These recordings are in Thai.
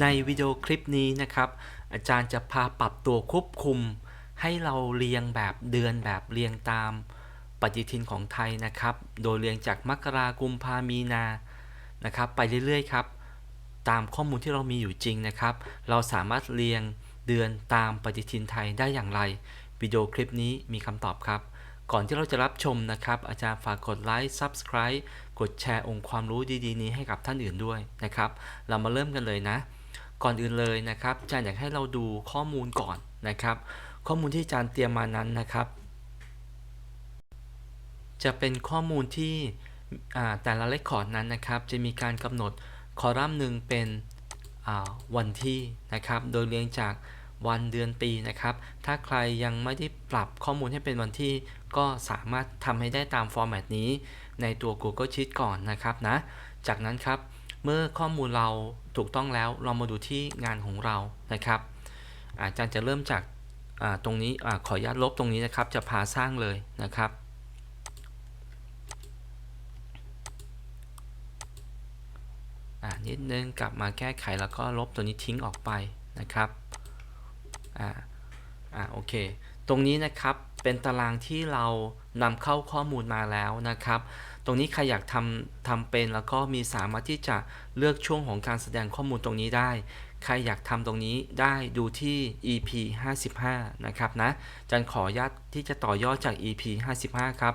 ในวิดีโอคลิปนี้นะครับ อาจารย์จะพาปรับตัวควบคุม ให้เราเรียงแบบเดือนแบบเรียงตามปฏิทินของไทยนะครับ โดยเรียงจากมกรากุมภามีนานะครับ ไปเรื่อยๆครับ ตามข้อมูลที่เรามีอยู่จริงนะครับ เราสามารถเรียงเดือนตามปฏิทินไทยได้อย่างไรวิดีโอคลิปนี้มีคำตอบครับ ก่อนที่เราจะรับชมนะครับ อาจารย์ฝากกดไลค์ Subscribe กดแชร์องค์ความรู้ดีๆ นี้ให้กับท่านอื่นด้วยนะครับ เรามาเริ่มกันเลยนะ ก่อนอื่นเลยนะครับอาจารย์อยากให้เราดูข้อมูลก่อนนะครับ ข้อมูลที่อาจารย์เตรียมมานั้นนะครับ จะเป็นข้อมูลที่แต่ละเลคคอร์ดนั้นนะครับ จะมีการกำหนดคอลัมน์หนึ่งเป็นวันที่นะครับ โดยเรียงจาก วันเดือนปีนะครับ ถ้าใครยังไม่ได้ปรับข้อมูลให้เป็นวันที่ ก็สามารถทำให้ได้ตามฟอร์แมตนี้ ในตัว Google Sheet ก่อนนะครับนะ จากนั้นครับ เมื่อข้อมูลเราถูกต้องแล้วเรามาดูที่งานของเรานะครับ อาจารย์จะเริ่มจากาตรงนี้อขออนุญาตลบตรงนี้นะครับ จะพาสร้างเลยนะครับนิดนึงกลับมาแก้ไขแล้วก็ลบตัวนี้ทิ้งออกไปนะครับ อ่าอ่าโอเค ตรงนี้นะครับเป็นตารางที่เรานำเข้าข้อมูลมาแล้วนะครับ ตรงนี้ใครอยากทำทำเป็นแล้วก็มีสามารถที่จะเลือกช่วงของการแสดงข้อมูลตรงนี้ได้ ใครอยากทำตรงนี้ได้ดูที่ EP 55 นะครับนะจันขออนุญาตที่จะต่อยอดจาก EP 55 ครับ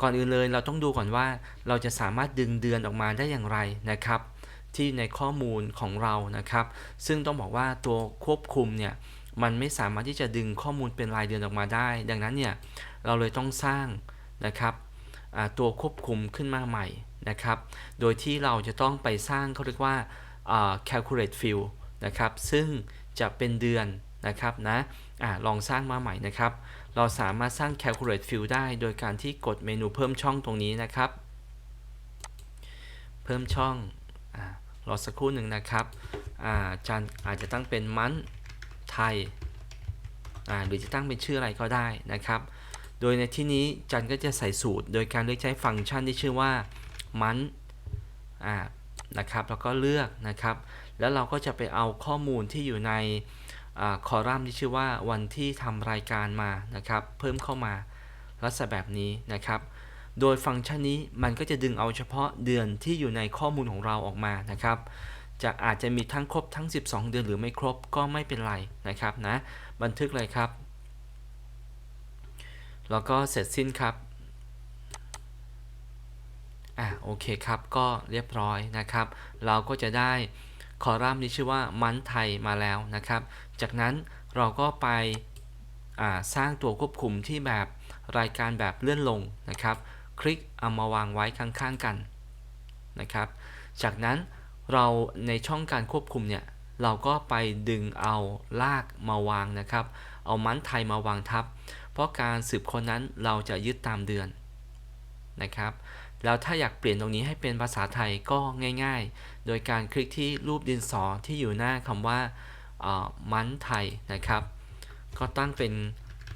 ก่อนอื่นเลยเราต้องดูก่อนว่าเราจะสามารถดึงเดือนออกมาได้อย่างไรนะครับ ที่ในข้อมูลของเรานะครับ ซึ่งต้องบอกว่าตัวควบคุมเนี่ยมันไม่สามารถที่จะดึงข้อมูลเป็นรายเดือนออกมาได้ ดังนั้นเนี่ยเราเลยต้องสร้างนะครับตัวควบคุมขึ้นมาใหม่นะครับ โดยที่เราจะต้องไปสร้างเขาเรียกว่า calculate field นะครับ ซึ่งจะเป็นเดือนนะครับนะอ่าลองสร้างมาใหม่นะครับ เราสามารถสร้าง calculate field ได้ โดยการที่กดเมนูเพิ่มช่องตรงนี้นะครับ เพิ่มช่องอ รอสักครู่หนึ่งนะครับอาจารย์อาจจะตั้งเป็นมันไทยหรือจะตั้งเป็นชื่ออะไรก็ได้นะครับ โดยในที่นี้จันก็จะใส่สูตร โดยการเลือกใช้ฟังก์ชันที่ชื่อว่ามันนะครับแล้วก็เลือกนะครับ แล้วเราก็จะไปเอาข้อมูลที่อยู่ในคอลัมน์ที่ชื่อว่าวันที่ทำรายการมานะครับ เพิ่มเข้ามาลักษณะแบบนี้นะครับ โดยฟังก์ชันนี้มันก็จะดึงเอาเฉพาะเดือนที่อยู่ในข้อมูลของเราออกมานะครับ จะอาจจะมีทั้งครบทั้ง 12 เดือนหรือไม่ครบก็ไม่เป็นไรนะครับนะ บันทึกเลยครับ แล้วก็เสร็จสิ้นครับอะโอเคครับก็เรียบร้อยนะครับ เราก็จะได้คอลัมน์ที่ชื่อว่ามันไทยมาแล้วนะครับ จากนั้นเราก็ไปสร้างตัวควบคุมที่แบบรายการแบบเลื่อนลงนะครับ คลิกเอามาวางไว้ข้างๆกันนะครับ จากนั้นเราในช่องการควบคุมเนี่ยเราก็ไปดึงเอาลากมาวางนะครับ เอามันไทยมาวางทับ เพราะการสืบค้นนั้นเราจะยึดตามเดือนนะครับ แล้วถ้าอยากเปลี่ยนตรงนี้ให้เป็นภาษาไทยก็ง่ายๆ โดยการคลิกที่รูปดินสอที่อยู่หน้าคำว่ามันไทยนะครับ ก็ตั้งเป็น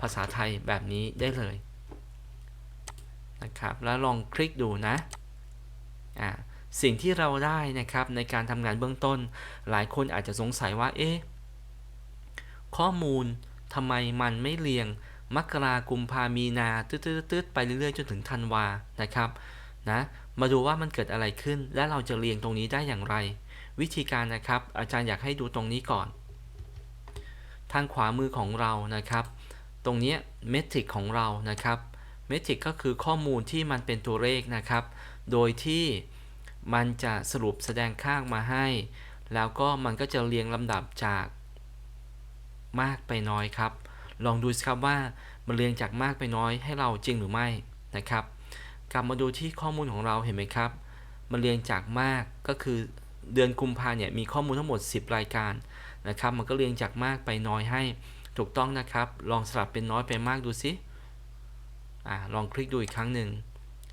ภาษาไทยแบบนี้ได้เลย นะครับ แล้วลองคลิกดูนะอ่าสิ่งที่เราได้นะครับในการทำงานเบื้องต้น หลายคนอาจจะสงสัยว่าเอ๊ะข้อมูลทำไมมันไม่เรียงมกรากุมภามีนาตืดๆๆไปเรื่อยๆจนถึงธันวานะครับนะมาดูว่ามันเกิดอะไรขึ้น และเราจะเรียงตรงนี้ได้อย่างไร วิธีการนะครับ อาจารย์อยากให้ดูตรงนี้ก่อน ทางขวามือของเรานะครับ ตรงนี้เมทริกของเรานะครับ เมทริกก็คือข้อมูลที่มันเป็นตัวเลขนะครับ โดยที่มันจะสรุปแสดงค่ามาให้ แล้วก็มันก็จะเรียงลำดับจากมากไปน้อยครับ ลองดูสิครับว่ามันเรียงจากมากไปน้อยให้เราจริงหรือไม่นะครับ กลับมาดูที่ข้อมูลของเราเห็นไหมครับ มันเรียงจากมากก็คือเดือนกุมภาเนี่ยมีข้อมูลทั้งหมด 10 รายการนะครับ มันก็เรียงจากมากไปน้อยให้ถูกต้องนะครับ ลองสลับเป็นน้อยไปมากดูสิ อ่าลองคลิกดูอีกครั้งหนึ่ง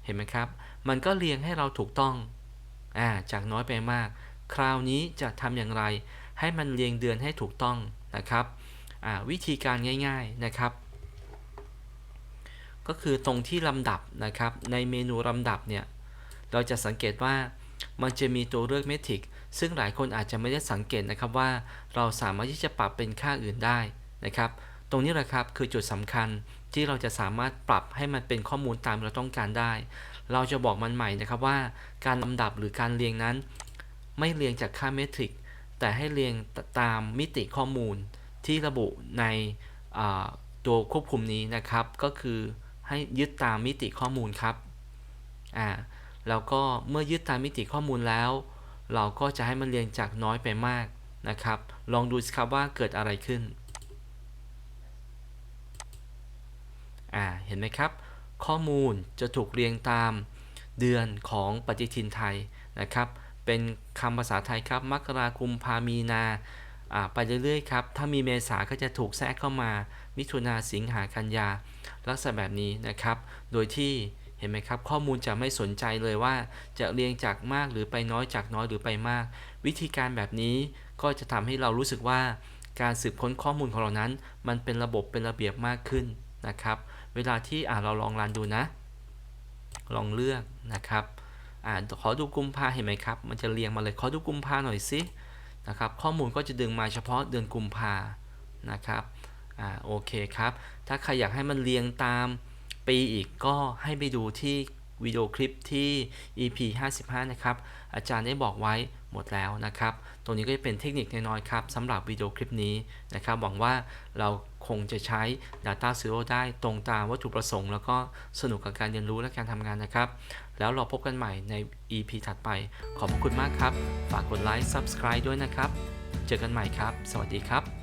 เห็นไหมครับ มันก็เรียงให้เราถูกต้องอ่าจากน้อยไปมาก คราวนี้จะทำอย่างไร ให้มันเรียงเดือนให้ถูกต้องนะครับอ่าวิธีการง่ายๆนะครับ ก็คือตรงที่ลำดับนะครับ ในเมนูลำดับเนี่ยเราจะสังเกตว่ามันจะมีตัวเลือกเมทริกซึ่งหลายคนอาจจะไม่ได้สังเกตนะครับว่าเราสามารถที่จะปรับเป็นค่าอื่นได้นะครับ ตรงนี้แหละครับคือจุดสำคัญที่เราจะสามารถปรับให้มันเป็นข้อมูลตามเราต้องการได้ เราจะบอกมันใหม่นะครับว่าการลำดับหรือการเรียงนั้น ไม่เรียงจากค่าเมทริกแต่ให้เรียงตามมิติข้อมูลที่ระบุในตัวควบคุมนี้นะครับ ก็คือให้ยึดตามมิติข้อมูลครับอ่าแล้วก็เมื่อยึดตามมิติข้อมูลแล้ว เราก็จะให้มันเรียงจากน้อยไปมากนะครับ ลองดูสิครับว่าเกิดอะไรขึ้น อ่าเห็นไหมครับ ข้อมูลจะถูกเรียงตามเดือนของปฏิทินไทยนะครับ เป็นคำภาษาไทยครับมกราคมพามีนาอ่าไปเรื่อยๆครับ ถ้ามีเมษาก็จะถูกแทรกเข้ามา มิถุนาสิงหากันยา ลักษณะแบบนี้นะครับ โดยที่เห็นไหมครับ ข้อมูลจะไม่สนใจเลยว่า จะเรียงจากมากหรือไปน้อยจากน้อยหรือไปมาก วิธีการแบบนี้ก็จะทำให้เรารู้สึกว่า การสืบค้นข้อมูลของเรานั้น มันเป็นระบบเป็นระเบียบมากขึ้นนะครับ เวลาที่อ่าเราลองรันดูนะ ลองเลือกนะครับอ่าขอดูกุมภาเห็นไหมครับ มันจะเรียงมาเลยขอดูกุมภาหน่อยสินะครับ ข้อมูลก็จะดึงมาเฉพาะเดือนกุมภานะครับอ่าโอเคครับ ถ้าใครอยากให้มันเรียงตามปีอีกก็ให้ไปดูที่ วิดีโอคลิปที่ EP 55 นะครับ อาจารย์ได้บอกไว้หมดแล้วนะครับ ตรงนี้ก็จะเป็นเทคนิคน้อยๆครับสำหรับวิดีโอคลิปนี้นะครับ หวังว่าเราคงจะใช้ Data Zero ได้ตรงตามวัตถุประสงค์ แล้วก็สนุกกับการเรียนรู้และการทำงานนะครับ แล้วเราพบกันใหม่ใน EP ถัดไป ขอบพระคุณมากครับ ฝากกดไลค์ Subscribe ด้วยนะครับ เจอกันใหม่ครับ สวัสดีครับ